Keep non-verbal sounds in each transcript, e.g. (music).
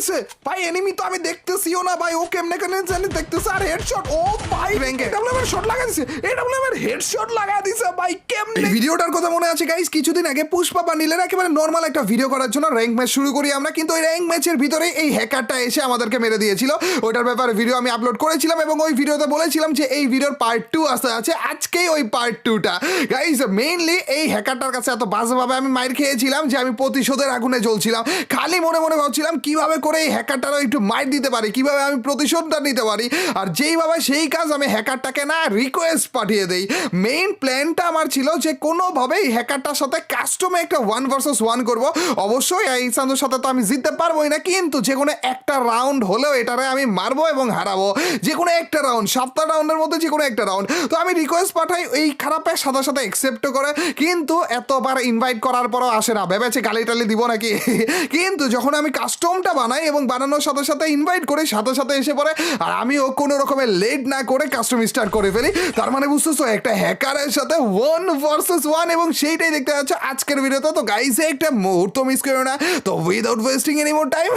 দিচ্ছে ভাই এনিমি তো আমি দেখতেছিও না ভাই। ও কেমনে কেমনে জানি দেখতেছে। আর হেডশট ও ভাই র্যাঙ্কে ডাবলএম এর শট লাগা দিছে। এই ডাবলএম এর হেডশট লাগা দিছে ভাই কেমনে? ভিডিওটার কথা মনে আছে গাইস কিছুদিন আগে পুষ্পা বান্ডিলের একেবারে নর্মাল একটা ভিডিও করার জন্য র্যাঙ্ক ম্যাচ শুরু করি আমরা। কিন্তু ওই র্যাঙ্ক ম্যাচের ভিতরে এই হ্যাকারটা এসে আমাদেরকে মেরে দিয়েছিল। ওইটার ব্যাপারে ভিডিও আমি আপলোড করেছিলাম এবং ওই ভিডিওতে বলেছিলাম যে এই ভিডিওর পার্ট টু আসতে আছে। আজকেই ওই পার্ট টুটা গাইস মেইনলি এই হ্যাকারটার কাছে এত বাজেভাবে আমি মাইর খেয়েছিলাম যে আমি প্রতিশোধের আগুনে জ্বলছিলাম। খালি মনে মনে ভাবছিলাম কীভাবে করে এই হ্যাকারটারও একটু মাইর দিতে পারি, কীভাবে আমি প্রতিশোধটা নিতে পারি? আর যেইভাবে সেই কাজ আমি হ্যাকারটাকে না রিকোয়েস্ট পাঠিয়ে দেই। মেইন প্ল্যানটা আমার ছিল যে কোনোভাবেই হ্যাকারটার সাথে কাস্টমে একটা ওয়ান ভার্সেস ওয়ান করব। অবশ্যই এই সান্দুর সাথে তো আমি জিততে পারবোই না, কিন্তু যে কোনো একটা রাউন্ড হলেও এটারে আমি মারবো এবং হারাবো। যে কোনো একটা রাউন্ড সাতটা রাউন্ডের মধ্যে যে কোনো একটা রাউন্ড তো আমি রিকোয়েস্ট পাঠাই, এই খারাপের সাথে সাথে অ্যাকসেপ্ট করে, কিন্তু এতবার ইনভাইট করার পরও আসে না। ভেবেছে গালি টালি দিব নাকি? কিন্তু যখন আমি কাস্টমটা বানাই এবং বানানোর সাথে সাথে ইনভাইট করে সাথে সাথে এসে পড়ে। আর আমিও কোনো রকমের লেট না করে কাস্টম স্টার্ট করে ফেলি। তার মানে বুঝতেছো, একটা হ্যাকারের সাথে ওয়ান ভার্সেস ওয়ান এবং সেইটাই দেখতে পাচ্ছ আজকের ভিডিওতে তো। গাইসে একটা মুহূর্ত মিস করো না। তো without wasting any more time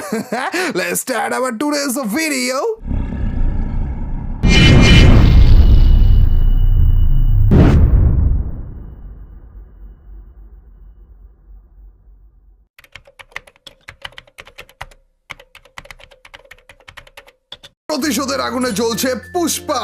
let's start our today's video প্রতিশোধের আগুনে জ্বলছে পুষ্পা।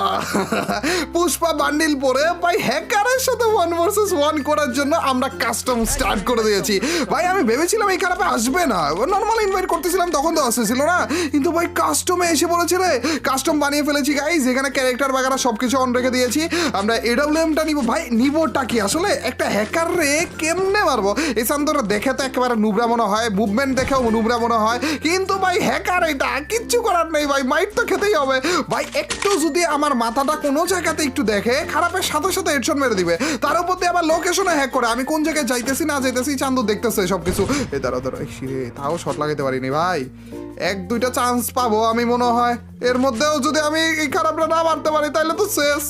পুষ্পা বান্ডিল পরে ভাই হ্যাকারের সাথে ওয়ান ভার্সেস ওয়ান করার জন্য আমরা কাস্টম স্টার্ট করে দিয়েছি। ভাই, আমি ভেবেছিলাম এই খারাপে আসবে না। নর্মাল ইনভাইট করতেছিলাম, তখন তো আসতেছিল না। কিন্তু ভাই কাস্টমে এসে বলেছে রে। কাস্টম বানিয়ে ফেলেছি গাইজ এখানে ক্যারেক্টার বাগারা সব কিছু অন রেখে দিয়েছি। আমরা এডাব্লিউএমটা নিব। ভাই নিবটা কি? আসলে একটা হ্যাকার রে কেমনে মারবো? এই সান্তরা দেখে তো একেবারে নুবরা মনে হয় মুভমেন্ট দেখেও নুবরা মনে হয়। কিন্তু ভাই হ্যাকার এটা কিচ্ছু করার নেই ভাই। মাইট তো খেতেই হবে। ভাই, একটু যদি আমার মাথাটা কোনো জায়গাতে একটু দেখে, খারাপের সাথে সাথে হেডশট মেরে দিবে। তার উপর দিয়ে আবার লোকেশনে হ্যাক করে। আমি কোন জায়গায় যাইতেছি, না যাইতেছি, চান্দু দেখতেছে সব কিছু এ দাঁড়া দাঁড়া তাও শট লাগাইতে পারিনি ভাই। এক, দুইটা চান্স পাবো আমি মনে হয়। এর মধ্যেও যদি আমি এই খারাপটা না মারতে পারি তাহলে তো শেষ।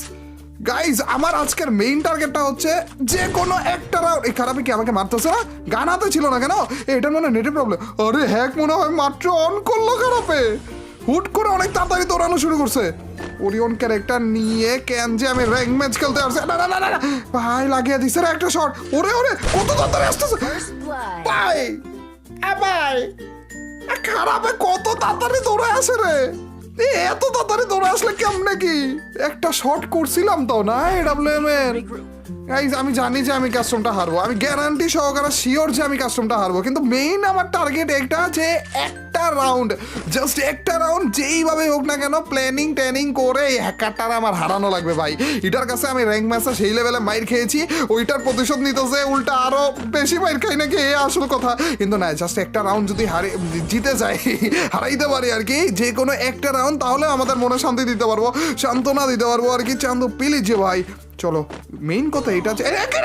গাইজ আমার আজকের মেইন টার্গেটটা হচ্ছে যে কোনো একটা রাউন্ড এই খারাপে কি আমাকে মারতেছে? না গান হাতে ছিল না কেন? এটা মনে নেটের প্রবলেম আরে হ্যাক মনে হয় মাত্র অন করল খারাপে। হুট করে অনেক তাড়াতাড়ি দৌড়ানো শুরু করছে। ওরিয়ন ক্যারেক্টার নিয়ে কেন যে আমি র্যাঙ্ক ম্যাচ খেলতে আসছে। না না না না। ভাই লাগিয়ে দিছে একটা শট ওরে ওরে কত তাড়াতাড়ি আসতেছে. ভাই এ ভাই খারাপে কত তাড়াতাড়ি দৌড়ে আসে রে। এত তাড়াতাড়ি দৌড়ে আসলে কেমনে কি? একটা শট করছিলাম তো না এডাব্লিউএম এর? আমি জানি যে আমি কাস্টমটা হারবো। আমি গ্যারান্টি সহকারে শিওর যে আমি কাস্টমটা হারবো। কিন্তু মেইন আমার টার্গেট একটা যে একটা রাউন্ড জাস্ট একটা রাউন্ড যেইভাবে হোক না কেন প্ল্যানিং ট্যানিং করে এই হ্যাকারটার আমার হারানো লাগবে ভাই। এটার কাছে আমি র্যাঙ্ক ম্যাচে সেই লেভেলে মাইর খেয়েছি। ওইটার প্রতিশোধ নিতেছে উল্টা আরও বেশি মাইর খাই নাকি এ আসল কথা। কিন্তু না জাস্ট একটা রাউন্ড যদি হারে, জিতে যাই, (laughs) হারাইতে পারি আর কি, যে কোনো একটা রাউন্ড তাহলে আমাদের মনে শান্তি দিতে পারব। সান্ত্বনা দিতে পারব আর কি। চান্দু যে ভাই চলো মেইন কথা এটা কে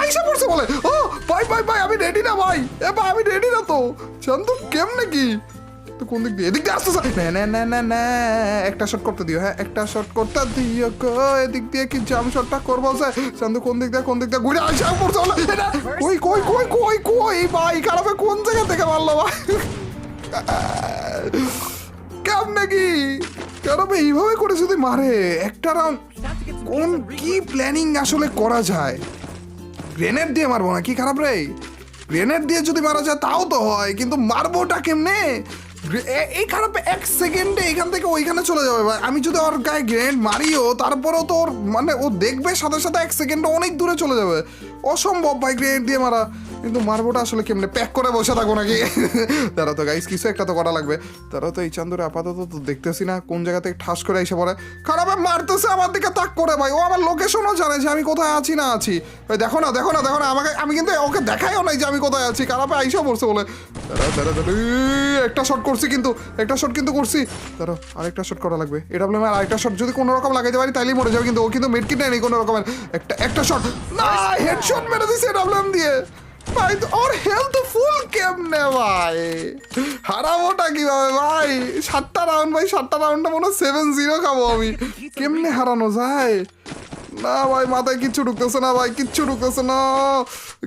আইসা পড়ছে বলে। ও, ভাই ভাই ভাই, আমি রেডি না, ভাই। এ, ভাই, আমি রেডি না তো। চান্দু কেমনে কি? তো কোন দিক দিয়ে? এদিক দিয়ে আসতেছে। না না না না না। একটা শট করতে দিও হ্যাঁ একটা শট করতে দিও গো। এদিক দিয়ে কি জাম শটটা করব স্যার চান্দু কোন দিক দিয়ে, কোন দিক দিয়ে? ঘুরে আইসা পড়ছে বলে। কই কই কই কই কই, ভাই, খারাপে কোন জায়গা থেকে মারলো, ভাই? কেমনে কি? খারাপে এইভাবে করে যদি মারে? একটা রাউন্ড কোন কি প্ল্যানিং আসলে করা যায়? গ্রেনেড দিয়ে মারবো না কি খারাপ রে। গ্রেনেড দিয়ে যদি মারা যায়, তাও তো হয়, কিন্তু মারবোটা কেমনে? এই খারাপ এক সেকেন্ডে এখান থেকে ওইখানে চলে যাবে ভাই। আমি যদি ওর গায়ে গ্রেনেড মারিও, তারপরেও তো ওর মানে ও দেখবে সাথে সাথে এক সেকেন্ডে অনেক দূরে চলে যাবে। অসম্ভব ভাই গ্রেনেড দিয়ে মারা। কিন্তু মারবোটা আসলে কেমনে? প্যাক করে বসে থাকব নাকি? তারা তো গাইস কিছু একটা তো করা লাগবে। তারা তো এই চান্দরে আপাতত তো দেখতেছি না কোন জায়গা থেকে ঠাস করে এসে পড়ে। খারাপে মারতেছে আমার দিকে তাক করে ভাই। ও আমার লোকেশনও জানে যে আমি কোথায় আছি না আছি। ভাই দেখো না দেখো না দেখো না আমাকে আমি কিন্তু ওকে দেখাইও নাই যে আমি কোথায় আছি। খারাপে আইসা পড়ছে বলে। দাঁড়া দাঁড়া একটা শট করছি কিন্তু একটা শট কিন্তু করছি। দাঁড়ো আরেকটা শট করা লাগবে। এটা বলে আমার আরেকটা শট যদি কোনো রকম লাগাইতে পারি তাইলেই মরে যাবে। কিন্তু ও কিন্তু মেডকিট নেয়নি কোনো রকমের একটা একটা শট না হেডশট মেরে দিছে ডাবলাম দিয়ে। ভাই হেলথ ফুল কেমনে ভাই? হারাবোটা কীভাবে ভাই? সাতটা রাউন্ড ভাই, সাতটা রাউন্ডটা মনে হয় সেভেন জিরো খাব আমি। কেমনে হারানো যায়? না ভাই, মাথায় কিচ্ছু ঢুকতেছে না ভাই, কিচ্ছু ঢুকতেছে না।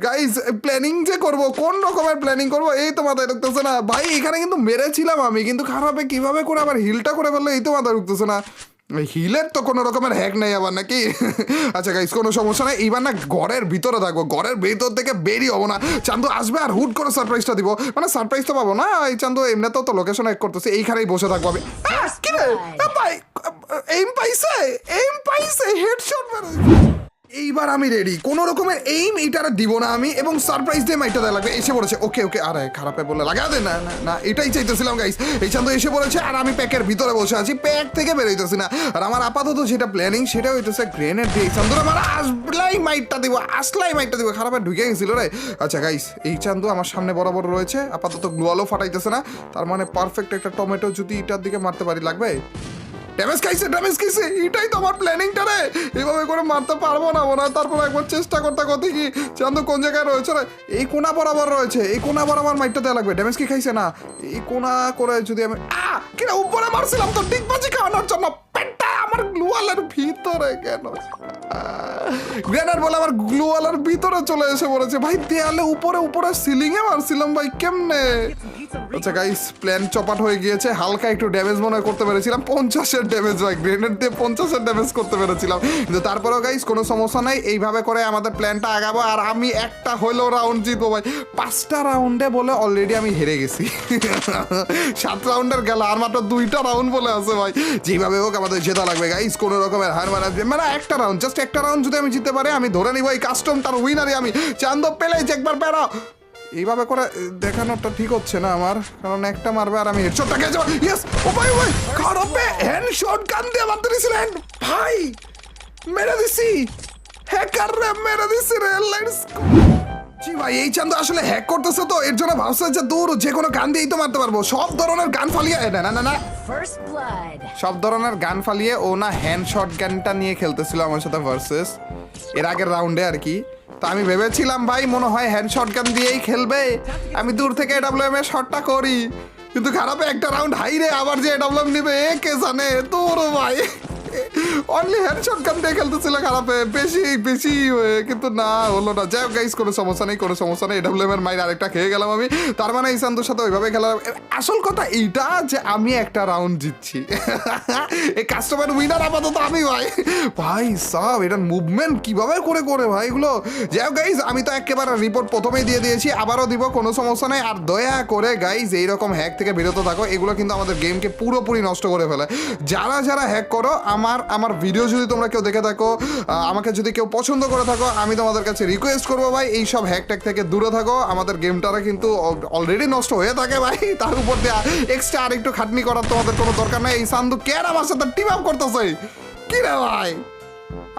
গাইজ প্ল্যানিং যে করব, কোন রকমের প্ল্যানিং করব, এই তো মাথায় ঢুকতেছে না। ভাই, এখানে কিন্তু মেরেছিলাম আমি, কিন্তু খারাপে কীভাবে করে আবার হিলটা করে ফেলল, এই তো মাথায় ঢুকতেছে না। হিলের তো কোনো রকমের হ্যাক নেই আবার নাকি? আচ্ছা গাইস কোনো সমস্যা নেই। এবার না ঘরের ভিতরে থাকব। ঘরের ভিতর থেকে বেরিয়ে হব না। চান্দু আসবে আর হুট করে সারপ্রাইজটা দিব। মানে সারপ্রাইজ তো পাবো না। এই চান্দু এমনিতেও তো লোকেশন এক করতেছে। এইখানেই বসে থাকব আমি। এম কি রে? আহ, এইম পাইছে? এইম পাইছে? হেডশট মেরে। এইবার আমি রেডি কোন রকমের এইম আর দিব না আমি এবং সারপ্রাইজ দিয়ে মাইটা দেওয়া লাগবে। এসে পড়েছে। ওকে ওকে আরে খারাপে বলে লাগা দে। না না না, এটাই চাইতেছিলাম গাইস এই চান্দ এসে পড়েছে আর আমি প্যাকের ভিতরে বসে আছি। প্যাক থেকে বেরোইতেছি না। আর আমার আপাতত যেটা প্ল্যানিং সেটা হইতেছে গ্রেনেড দিয়ে এই চান্দুর আমার আসলাই মাইটটা দিব, আসলাই মাইটটা দিব। খারাপে ঢুকে গেছিল রে। আচ্ছা গাইস এই চান্দু আমার সামনে বরাবর রয়েছে। আপাতত গ্লোয়ালও ফাটাইতেছে না। তার মানে পারফেক্ট একটা টমেটো যদি এটার দিকে মারতে পারি, লাগবে? ড্যামেজ খাইছে ড্যামেজ খাইছে, এটাই তো আমার প্ল্যানিংটা রে। এভাবে করে মারতে পারব না মনে হয়। তারপর একবার চেষ্টা করতে করতে কি চান্দ কোন জায়গায় রয়েছে রে। এই কোনা বরাবর রয়েছে, এই কোনা বরাবর মাইটটা দেওয়া লাগবে। ড্যামেজ কি খাইছে না? এই কোনা করে যদি আমি আ কিনা উপরে মারছিলাম তো ডিগবাজি খাওয়ানোর জন্য। পেটটা আমার গ্লুয়ালের ভিতরে কেন? গ্রেনার বলে আমার গ্লুয়ালের ভিতরে চলে এসে পড়েছে। ভাই, দেয়ালে উপরে উপরে সিলিং এ মারছিলাম ভাই, কেমনে? আচ্ছা গাইস প্ল্যান চপাট হয়ে গিয়েছে। হালকা একটু ড্যামেজ মনে হয় করতে পেরেছিলাম। পঞ্চাশের ড্যামেজ ভাই গ্রেনেড দিয়ে পঞ্চাশের ড্যামেজ করতে পেরেছিলাম। কিন্তু তারপরেও গাইস কোনো সমস্যা নাই। এইভাবে করে আমাদের প্ল্যানটা আগাবো। আর আমি একটা হইলেও রাউন্ড জিতবো ভাই। পাঁচটা রাউন্ডে বলে অলরেডি আমি হেরে গেছি। (laughs) সাত রাউন্ডের গেল আর মাত্র দুইটা রাউন্ড বলে আছে ভাই। যেভাবে হোক আমাদের জেতা লাগবে গাইস কোনো রকমের হার মানা মানে একটা রাউন্ড জাস্ট একটা রাউন্ড যদি আমি জিততে পারি, আমি ধরে নিব এই কাস্টমটার উইনারই আমি। চান্দ পেলে একবার পেরাও এইভাবে করে দেখানোটা ঠিক হচ্ছে না আমার। কারণ একটা মারবে আর আমি হেডশটটা খেয়ে যাব। ইয়েস ও ভাই ভাই! খারাপে হ্যান্ড শট গান দিয়ে মারতে দিছিলেন ভাই মেরে দিছি। হ্যাকার রে মেরে দিছি রে লেটস জি ভাই এই চান্দ আসলে হ্যাক করতেছে তো এর জন্য ভাবছে যে দূর যে কোনো গান দিয়েই তো মারতে পারব। সব ধরনের গান ফালিয়ে না না না না. সব ধরনের গান ফালিয়ে ও না হ্যান্ড শট গানটা নিয়ে খেলতেছিল আমার সাথে ভার্সেস এর আগের রাউন্ডে আর কি। তো আমি ভেবেছিলাম, ভাই, মনে হয় হ্যান্ড শট গান দিয়েই খেলবে। আমি দূর থেকে ডাব্লিউএম এর শটটা করি। কিন্তু খারাপে একটা রাউন্ড হাই রে, আবার যে ডাব্লিউএম নিবে কে জানে? তোর ভাই। অনলি হ্যান্ড শট গান দিয়ে খেলতেছিল খারাপে। বেশি বেশি কিন্তু না, হলো না। যাই হোক গাইস কোনো সমস্যা নেই, কোনো সমস্যা নেই। ডাব্লিউএম এর মাইর আরেকটা খেয়ে গেলাম আমি। তার মানে সাথে ওইভাবে আসল কথা এইটা যে আমি একটা রাউন্ড জিতছি। (laughs) এই কাস্টমার উইনার আপাতত আমি ভাই। ভাই সব এটা মুভমেন্ট কীভাবে করে করে ভাই এগুলো? যাই হোক গাইজ আমি তো একেবারে রিপোর্ট প্রথমেই দিয়ে দিয়েছি। আবারও দিব, কোনো সমস্যা নেই। আর দয়া করে গাইজ এইরকম হ্যাক থেকে বিরত থাকো। এগুলো কিন্তু আমাদের গেমকে পুরোপুরি নষ্ট করে ফেলে। যারা যারা হ্যাক করো আমার আমার ভিডিও যদি তোমরা কেউ দেখে থাকো আমাকে যদি কেউ পছন্দ করে থাকো, আমি তোমাদের কাছে রিকোয়েস্ট করব ভাই, এই সব হ্যাক ট্যাক থেকে দূরে থাকো। আমাদের গেমটারা কিন্তু অলরেডি নষ্ট হয়ে থাকে ভাই। (laughs) তার উপর দিয়ে এক্সট্রা আর একটু খাটনি করার তোমাদের কোনো দরকার নেই। এই সান্দু কে আর আমার সাথে টিম আপ করতেছে? কি রে ভাই?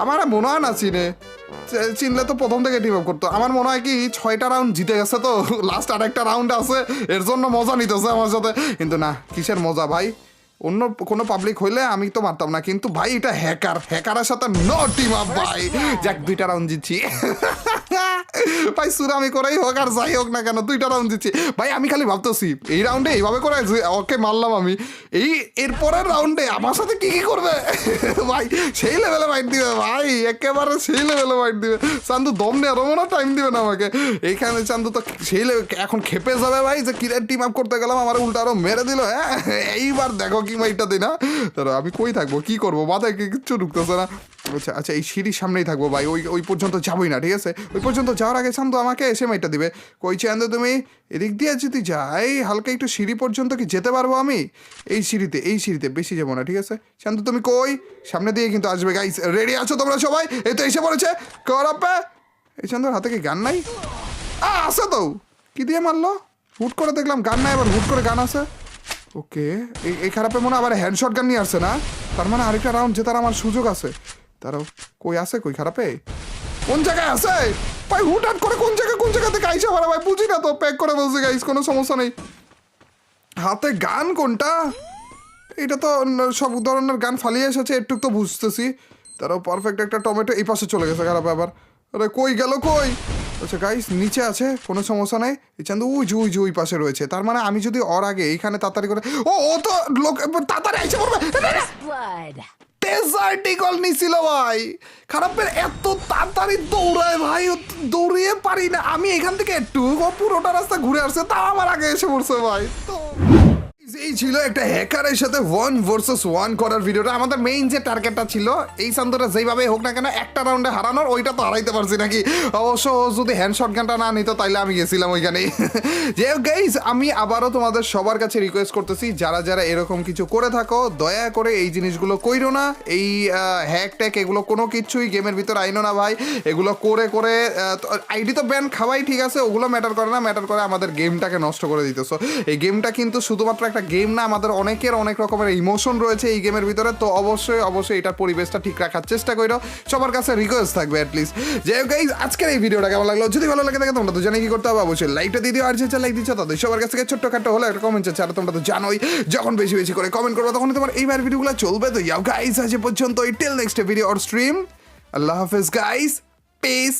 আমার মনে হয় না চিনে। চিনলে তো প্রথম থেকে টিম আপ করতো। আমার মনে হয় কি, ছয়টা রাউন্ড জিতে গেছে তো। লাস্ট আর একটা রাউন্ড আছে। এর জন্য মজা নিতেছে আমার সাথে। কিন্তু না, কিসের মজা ভাই? অন্য কোনো পাবলিক হইলে আমি তো মারতাম না কিন্তু ভাই এটা হ্যাকার হ্যাকারের সাথে নটিমা টিম আপ ভাই যাক দুইটা রাউন্ড জিতছি। (laughs) (laughs) ভাই করেই হোক আর যাই হোক না কেন, দুইটা রাউন্ড দিচ্ছি। ভাই, আমি খালি ভাবতেছি, এই রাউন্ডে এইভাবে ওকে মারলাম আমি, এই এরপরের রাউন্ডে আমার সাথে কি কি করবে? (laughs) ভাই, সেই লেভেলে মাইট দিবে, ভাই, একেবারে সেই লেভেলে মাইট দিবে। চান্দু, দম নেই মনে টাইম দিবে না আমাকে। এইখানে চান্দু তো সেই এখন খেপে যাবে ভাই, যে কিরে টিম আপ করতে গেলাম, আমার উল্টা আরও মেরে দিল হ্যাঁ? এইবার দেখো কি মাইটটা দিই না? আমি কই থাকব, কি করব? মাথায় কিচ্ছু ঢুকতেছে না। আচ্ছা আচ্ছা এই সিঁড়ির সামনেই থাকব ভাই, ওই ওই পর্যন্ত যাবোই না, ঠিক আছে? ওই পর্যন্ত যাওয়ার আগে শান্ত আমাকে এসে মাইটটা দিবে। কই চান্দ তুমি? এদিক দিয়ে যদি যাই, হালকা একটু সিঁড়ি পর্যন্ত কি যেতে পারব আমি? এই সিঁড়িতে এই সিঁড়িতে, বেশি যাব না, ঠিক আছে? শান্ত তুমি কই? সামনে দিয়ে কিন্তু আসবে গাইস রেডি আছো তোমরা সবাই? এই তো এসে পড়েছে করাপে এই চান্দর হাতে কি গান নাই? আ, আছে তো। কি দিয়ে মারলো? হুট করে দেখলাম গান নাই, আবার হুট করে গান আছে। ওকে এই এই খারাপে মনে হয় আবার হ্যান্ডশট গান নিয়ে আসছে না? তার মানে আরেকটা রাউন্ড জেতার আমার সুযোগ আছে। তারাও কই আছে, কই খারাপে? কোন জায়গায় আছে? ভাই, হুটহাট করে কোন জায়গায় কোন জায়গা থেকে আইসা মারা ভাই, বুঝি না তো প্যাক করে বলছে, গাইস, কোনো সমস্যা নেই। হাতে গান কোনটা? এটা তো সব ধরনের গান ফালিয়ে এসেছে একটু তো বুঝতেছি। তারাও পারফেক্ট একটা টমেটো এই পাশে চলে গেছে, খারাপ আবার। আরে, কই গেল, কই? আচ্ছা গাইস নিচে আছে, কোনো সমস্যা নাই। এই চান্দু, উই যে, উই ওই পাশে রয়েছে। তার মানে আমি যদি ওর আগে এইখানে তাড়াতাড়ি করে ও ও তো লোক তাড়াতাড়ি আইসে পড়বে Blood. আর্টিকল নিছিল ভাই খারাপের এত তাড়াতাড়ি দৌড়ায় ভাই দৌড়িয়ে পারি না আমি এখান থেকে একটু পুরোটা রাস্তা ঘুরে আসছে, তাও আমার আগে এসে পড়ছে ভাই তো এই ছিল একটা হ্যাকারের সাথে ওয়ান ভার্সেস ওয়ান করার ভিডিওটা আমাদের মেইন যে টার্গেটটা ছিল, এই সান্তটা যেইভাবে হোক না কেন, একটা রাউন্ডে হারানোর ওইটা তো হারাইতে পারছি নাকি? অবশ্য যদি হ্যান্ড শট গানটা না নিত, তাইলে আমি গেছিলাম ওইখানে। (laughs) যে গাইজ আমি আবারও তোমাদের সবার কাছে রিকোয়েস্ট করতেছি, যারা যারা এরকম কিছু করে থাকো, দয়া করে এই জিনিসগুলো কইরো না। এই হ্যাক ট্যাক এগুলো কোনো কিছুই গেমের ভিতর আইনো না ভাই। এগুলো করে করে আইডি তো ব্যান খাওয়াই ঠিক আছে, ওগুলো ম্যাটার করে না ম্যাটার করে আমাদের গেমটাকে নষ্ট করে দিতেছো। এই গেমটা কিন্তু শুধুমাত্র একটা গেম না আমাদের অনেকের অনেক রকমের ইমোশন রয়েছে এই গেমের ভিতরে তো অবশ্যই অবশ্যই এটার পরিবেশটা ঠিক রাখার চেষ্টা করো সবার কাছে রিকোয়েস্ট থাকবে অ্যাটলিস্ট হোক guys, আজকের এই ভিডিওটা কেমন লাগল? যদি ভালো লাগে থাকে তোমরা তো জানি কি করতে হবে। অবশ্যই লাইকটা দিয়ে দিও আর যে লাইক দিচ্ছ তাদের সবার কাছ থেকে ছোট্ট খাটো হলো একটা কমেন্ট চাচ্ছে আর তোমরা তো জানোই যখন বেশি বেশি করে কমেন্ট করবে তখন তোমার এইবার ভিডিওগুলো চলবে। তো ইয়াও গাইস আজ পর্যন্ত till next video or stream আল্লাহ হাফেজ গাইস পিস